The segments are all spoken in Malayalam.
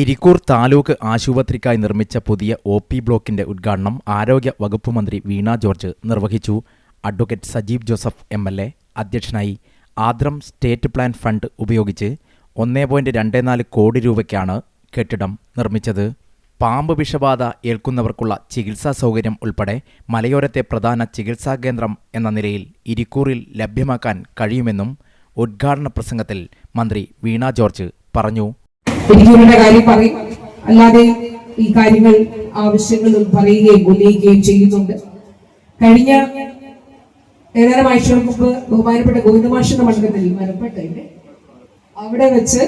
ഇരിക്കൂർ താലൂക്ക് ആശുപത്രിക്കായി നിർമ്മിച്ച പുതിയ ഒ പി ബ്ലോക്കിന്റെ ഉദ്ഘാടനം ആരോഗ്യ വകുപ്പ് മന്ത്രി വീണ ജോർജ് നിർവഹിച്ചു. Advocate Sajeev Joseph M L A അധ്യക്ഷനായി ആദ്രം സ്റ്റേറ്റ് പ്ലാൻ ഫണ്ട് ഉപയോഗിച്ച് ഒന്നേ പോയിന്റ് രണ്ട് നാല് കോടി രൂപയ്ക്കാണ് കെട്ടിടം നിർമ്മിച്ചത്. പാമ്പ് വിഷബാധ ഏൽക്കുന്നവർക്കുള്ള ചികിത്സാ സൗകര്യം ഉൾപ്പെടെ മലയോരത്തെ പ്രധാന ചികിത്സാ കേന്ദ്രം എന്ന നിലയിൽ ഇരിക്കൂറിൽ ലഭ്യമാക്കാൻ കഴിയുമെന്നും ഉദ്ഘാടന പ്രസംഗത്തിൽ മന്ത്രി വീണ ജോർജ് പറഞ്ഞു. ഇരിക്കൂറിന്റെ കാര്യം പറയും. അല്ലാതെ ഈ കാര്യങ്ങൾ ആവശ്യങ്ങൾ പറയുകയും ഉന്നയിക്കുകയും ചെയ്യുന്നുണ്ട്. കഴിഞ്ഞ ഏതാനും ആഴ്ചകൾക്ക് മുമ്പ് ബഹുമാനപ്പെട്ട ഗോവിന്ദമാഷിന്റെ മണ്ഡലത്തിൽ മലപ്പെട്ടല്ലേ അവിടെ വെച്ച്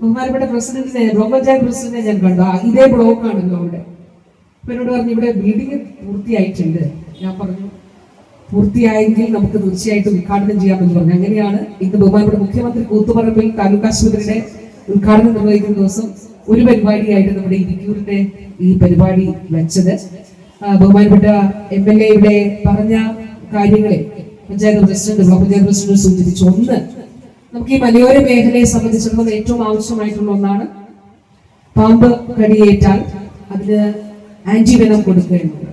ബഹുമാനപ്പെട്ട പ്രസിഡന്റിനെ പഞ്ചായത്ത് പ്രസിഡന്റിനെ ഞാൻ കണ്ടു. ഇതേ ബ്ലോക്ക് ആണല്ലോ അവിടെ. അപ്പൊ എന്നോട് പറഞ്ഞു ഇവിടെ ബിൽഡിംഗ് പൂർത്തിയായിട്ടുണ്ട്. ഞാൻ പറഞ്ഞു പൂർത്തിയായെങ്കിൽ നമുക്ക് തീർച്ചയായിട്ടും ഉദ്ഘാടനം ചെയ്യാമെന്ന് പറഞ്ഞു. അങ്ങനെയാണ് ഇന്ന് ബഹുമാനപ്പെട്ട മുഖ്യമന്ത്രി കൂത്തുപറമ്പിൽ താലൂക്ക് ആശുപത്രിയുടെ ഉദ്ഘാടനം നിർവഹിക്കുന്ന ദിവസം ഒരു പരിപാടിയായിട്ട് നമ്മുടെ ഇരിക്കൂരിന്റെ ഈ പരിപാടി വെച്ചത്. ബഹുമാനപ്പെട്ട എം എൽ എ ഇവിടെ പറഞ്ഞ കാര്യങ്ങളെ panchayat president block panchayat president സൂചിപ്പിച്ചു. ഒന്ന് നമുക്ക് ഈ മലയോര മേഖലയെ സംബന്ധിച്ചിടത്തോളം ഏറ്റവും ആവശ്യമായിട്ടുള്ള ഒന്നാണ് പാമ്പ് കടിയേറ്റാൽ അതിന് ആന്റിവെനം കൊടുക്കേണ്ടത്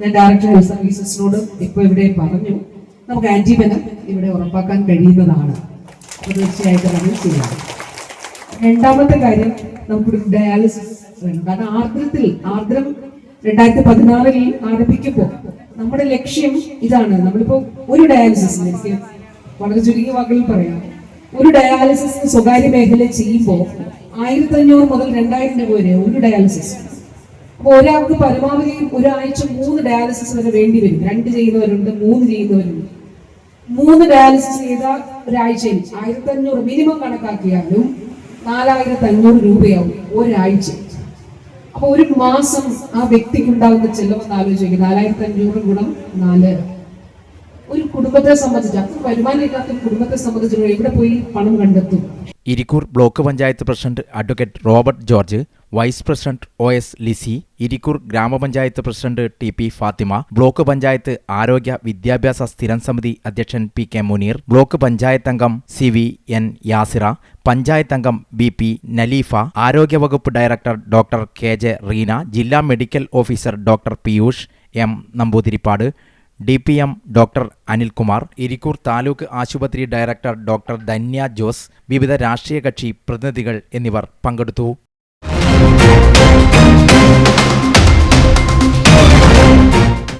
ഞാൻ ഡയറക്ടർ ഹെൽത്ത് സർവീസസിനോട് ഇപ്പൊ ഇവിടെ പറഞ്ഞു. നമുക്ക് ആന്റിവെനം ഇവിടെ ഉറപ്പാക്കാൻ കഴിയുന്നതാണ്. തീർച്ചയായിട്ടും നമ്മൾ ചെയ്യാം. രണ്ടാമത്തെ കാര്യം നമുക്കൊരു ഡയാലിസിസ് വേണം. കാരണം ആർദ്രത്തിൽ ആർദ്രം രണ്ടായിരത്തി പതിനാറിൽ ആരംഭിക്കുമ്പോൾ നമ്മുടെ ലക്ഷ്യം ഇതാണ്. നമ്മളിപ്പോ ഒരു ഡയാലിസിസ് എനിക്ക് വളരെ ചുരുങ്ങിയ വാക്കുകളിൽ പറയാം. ഒരു ഡയാലിസിസ് സ്വകാര്യ മേഖല ചെയ്യുമ്പോൾ ആയിരത്തി അഞ്ഞൂറ് മുതൽ രണ്ടായിരം രൂപ വരെ ഒരു ഡയാലിസിസ് അപ്പൊ ഒരാൾക്ക് പരമാവധി ഒരാഴ്ച മൂന്ന് ഡയാലിസിസ് വരെ വേണ്ടി വരും. രണ്ട് ചെയ്യുന്നവരുണ്ട് മൂന്ന് ചെയ്യുന്നവരുണ്ട്. മൂന്ന് ഡയാലിസിസ് ചെയ്ത ഒരാഴ്ചയിൽ ആയിരത്തി അഞ്ഞൂറ് മിനിമം കണക്കാക്കിയാലും നാലായിരത്തി അഞ്ഞൂറ് രൂപയാവും ഒരാഴ്ച. അപ്പൊ ഒരു മാസം ആ വ്യക്തിക്ക് ഉണ്ടാകുന്ന ചെലവെന്ന് ആലോചിക്കുക നാലായിരത്തി അഞ്ഞൂറ് ഗുണം നാല്. ഒരു കുടുംബത്തെ സംബന്ധിച്ച് വരുമാനമില്ലാത്ത കുടുംബത്തെ സംബന്ധിച്ചിടത്തോളം എവിടെ പോയി പണം കണ്ടെത്തും? Irikkur block panchayat president advocate Robert George vice president O S Lissy Irikkur ഗ്രാമപഞ്ചായത്ത് president T P Fathima block panchayat ആരോഗ്യ വിദ്യാഭ്യാസ സ്ഥിരം സമിതി അധ്യക്ഷൻ P K Muneer block panchayat അംഗം C V N Yasira panchayat അംഗം ബി പി നലീഫ ആരോഗ്യവകുപ്പ് director doctor K J Reena ജില്ലാ medical officer doctor Piyush M Namboothiripad D P M doctor Anilkumar Irikkur taluk ആശുപത്രി ഡയറക്ടർ ഡോക്ടർ ധന്യ ജോസ് വിവിധ രാഷ്ട്രീയ കക്ഷി പ്രതിനിധികൾ എന്നിവർ പങ്കെടുത്തു.